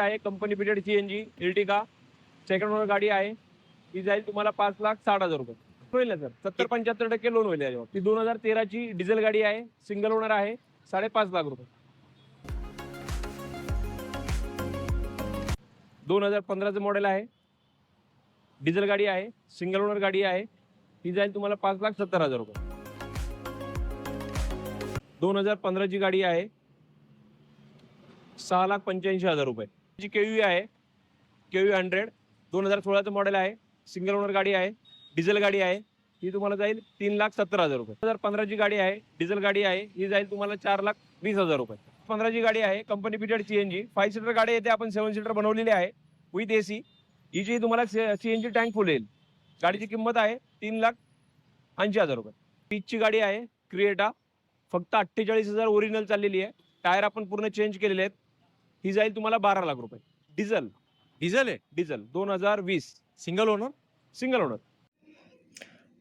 आहे company fitted C N G Ertiga second owner गाडी आहे. ही जाईल तुम्हाला पाच लाख साठ हजार रुपये. होईल ना सर? सत्तर पंच्याहत्तर टक्के लोन होईल याच्यावर. ती दोन हजार तेराची डिझेल गाडी आहे सिंगल ओनर आहे साडेपाच लाख रुपये. दोन हजार पंधराचं मॉडेल आहे. डिझेल गाडी आहे सिंगल ओनर गाडी आहे. ही जाईल तुम्हाला पाच लाख सत्तर हजार रुपये. दोन हजार पंधराची गाडी आहे सहा लाख पंच्याऐंशी हजार रुपये. जी केवी आहे केवी हंड्रेड दोन हजार सोळाचं मॉडेल आहे सिंगल ओनर गाडी आहे डिझेल गाडी आहे ही तुम्हाला जाईल तीन लाख सत्तर हजार रुपये. दोन हजार पंधराची गाडी आहे डिझेल गाडी आहे ही जाईल तुम्हाला चार लाख वीस हजार रुपये. पंधराची गाडी आहे company fitted C N G five seater गाडी येते आपण सेवन सीटर बनवलेली आहे विथ ए सी हिची तुम्हाला C N G tank full येईल. गाडीची किंमत आहे तीन लाख ऐंशी हजार रुपये. पीचची गाडी आहे क्रिएटा फक्त अठ्ठेचाळीस हजार ओरिजिनल चाललेली आहे. टायर आपण पूर्ण चेंज केलेले आहेत. ही जाईल तुम्हाला बारा लाख रुपये. डिझेल. डिझेल आहे? डिझेल. दोन हजार वीस. Single owner? Single owner.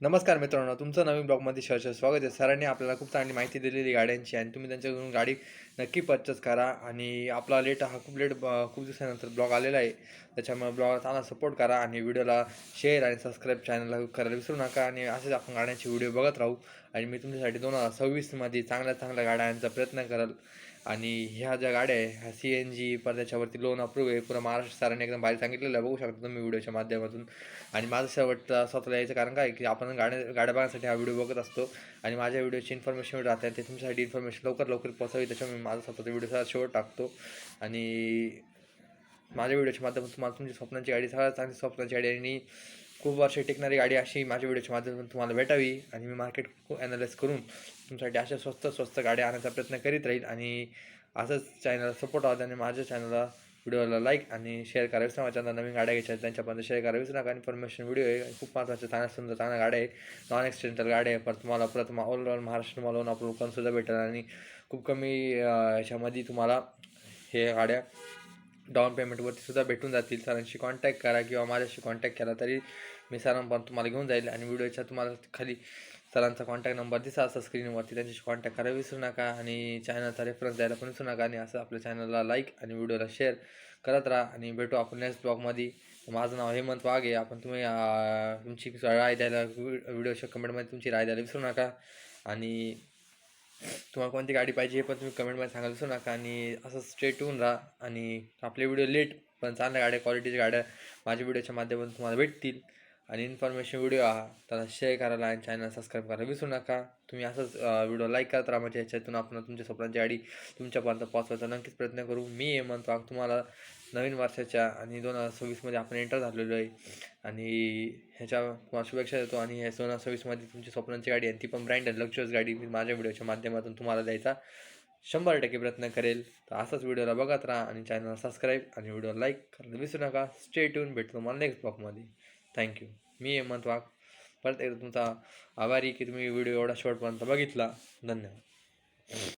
नमस्कार मित्रांनो तुमचं नवीन ब्लॉगमध्ये सहर्ष स्वागत आहे. सरांनी आपल्याला खूप चांगली माहिती दिलेली गाड्यांची आणि तुम्ही त्यांच्याकडून गाडी नक्की परचेस करा आणि आपला लेट हा खूप लेट खूप दिवसानंतर ब्लॉग आलेला आहे. त्याच्यामुळे ब्लॉगला चांगला सपोर्ट करा आणि व्हिडिओला शेअर आणि सबस्क्राईब चॅनलला करायला विसरू नका आणि असेच आपण गाड्यांचे व्हिडिओ बघत राहू. आणि मी तुमच्यासाठी दोन हजार सव्वीसमध्ये चांगल्या चांगल्या गाड्या आणण्याचा प्रयत्न कराल. आणि ह्या ज्या गाड्या आहे ह्या सी एन जी पर त्याच्यावरती लोन अप्रूव्ह आहे पुरा महाराष्ट्र सरांनी एकदम भारी सांगितलेलं आहे. बघू शकता तुम्ही व्हिडिओच्या माध्यमातून. आणि माझं शेवटचा स्वतःला यायचं कारण काय? की आपण गाड्या गाड्या बघण्यासाठी हा व्हिडिओ बघत असतो. आणि माझ्या व्हिडिओची इन्फॉर्मेशन राहते ते तुमच्यासाठी इन्फॉर्मेशन लवकर लवकर पोहोचावी त्याच्यामुळे मी माझा स्वतःचा व्हिडिओचा शेवट टाकतो. आणि माझ्या व्हिडिओच्या माध्यमातून तुम्हाला तुमची स्वप्नांची गाडी सगळ्यात चांगली स्वप्नांची गाडी आणि खूप वर्ष टिकणारी गाडी अशी माझ्या व्हिडिओच्या माध्यमातून तुम्हाला भेटावी आणि मी मार्केट खूप ॲनालाइज करून तुमच्यासाठी अशा स्वस्त स्वस्त गाड्या आणायचा प्रयत्न करीत राहील. आणि असंच चॅनलला सपोर्ट आहोत आणि माझ्या चॅनलला व्हिडिओला लाईक आणि शेअर करा विसरा माझ्या नवीन गाड्या घ्यायच्या त्यांच्यापर्यंत शेअर करा विसरू नका. इन्फॉर्मेशन व्हिडिओ आहे खूप महत्त्वाच्या चांगल्या सुंदर चांगल्या गाड्या आहे नॉन एक्सिडेंटल गाड्या आहे परत तुम्हाला परत ऑल ओव्हर महाराष्ट्र तुम्हाला लोन अप्रूव्ह भेटेल. आणि खूप कमी ह्याच्यामध्ये तुम्हाला हे गाड्या डाऊन पेमेंटवरती सुद्धा भेटून जातील. सरांशी कॉन्टॅक्ट करा किंवा माझ्याशी कॉन्टॅक्ट केला तरी मी सरांपर्यंत तुम्हाला घेऊन जाईल आणि व्हिडिओच्या तुम्हाला खाली सरांचा कॉन्टॅक्ट नंबर दिसा असं स्क्रीनवरती त्यांच्याशी कॉन्टॅक्ट करायला विसरू नका आणि चॅनलचा रेफरन्स द्यायला पण विसरू नका आणि असं आपल्या चॅनलला लाईक आणि व्हिडिओला शेअर करत राहा आणि भेटू आपण नेक्स्ट ब्लॉगमध्ये माझं नाव हेमंत वाघे. आपण तुम्ही तुमची राय द्यायला व्हिडिओच्या कमेंटमध्ये तुमची राय द्यायला विसरू नका आणि तुम्हाला कोणती गाडी पाहिजे हे पण तुम्ही कमेंटमध्ये सांगायला विसरू नका आणि असं स्ट्रेट होऊन राहा आणि आपले व्हिडिओ लेट पण चांगल्या गाड्या क्वालिटीच्या गाड्या माझ्या व्हिडिओच्या माध्यमातून तुम्हाला भेटतील. आणि इन्फॉर्मेशन व्हिडिओ हा त्याला शेअर करायला आणि चॅनल सबस्क्राईब करायला विसरू नका. तुम्ही असंच व्हिडिओ लाईक करत राहा म्हणजे ह्याच्यातून आपण तुमच्या स्वप्नांची गाडी तुमच्यापर्यंत पोहोचवायचा नक्कीच प्रयत्न करू. मी हे म्हणतो तुम्हाला नवीन वर्षाच्या आणि दोन हजार सव्वीसमध्ये आपण एंटर झालेलो आहे. आणि ह्याच्या तुम्हाला शुभेच्छा देतो. आणि ह्या दोन हजार सव्वीसमध्ये तुमची स्वप्नांची गाडी आणि ती पण ब्रँडेड लक्झुअस गाडी मी माझ्या व्हिडिओच्या माध्यमातून तुम्हाला द्यायचा शंभर टक्के प्रयत्न करेल. तर असंच व्हिडिओला बघत राहा आणि चॅनलला सबस्क्राईब आणि व्हिडिओ लाईक करायला विसरू नका. स्टे ट्यून भेटतो तुम्हाला नेक्स्ट ब्लॉगमध्ये थँक्यू मी हेमंत वाघ. परत एकदा तुमचा आभारी की तुम्ही व्हिडिओ एवढा शॉर्टपर्यंत बघितला. धन्यवाद.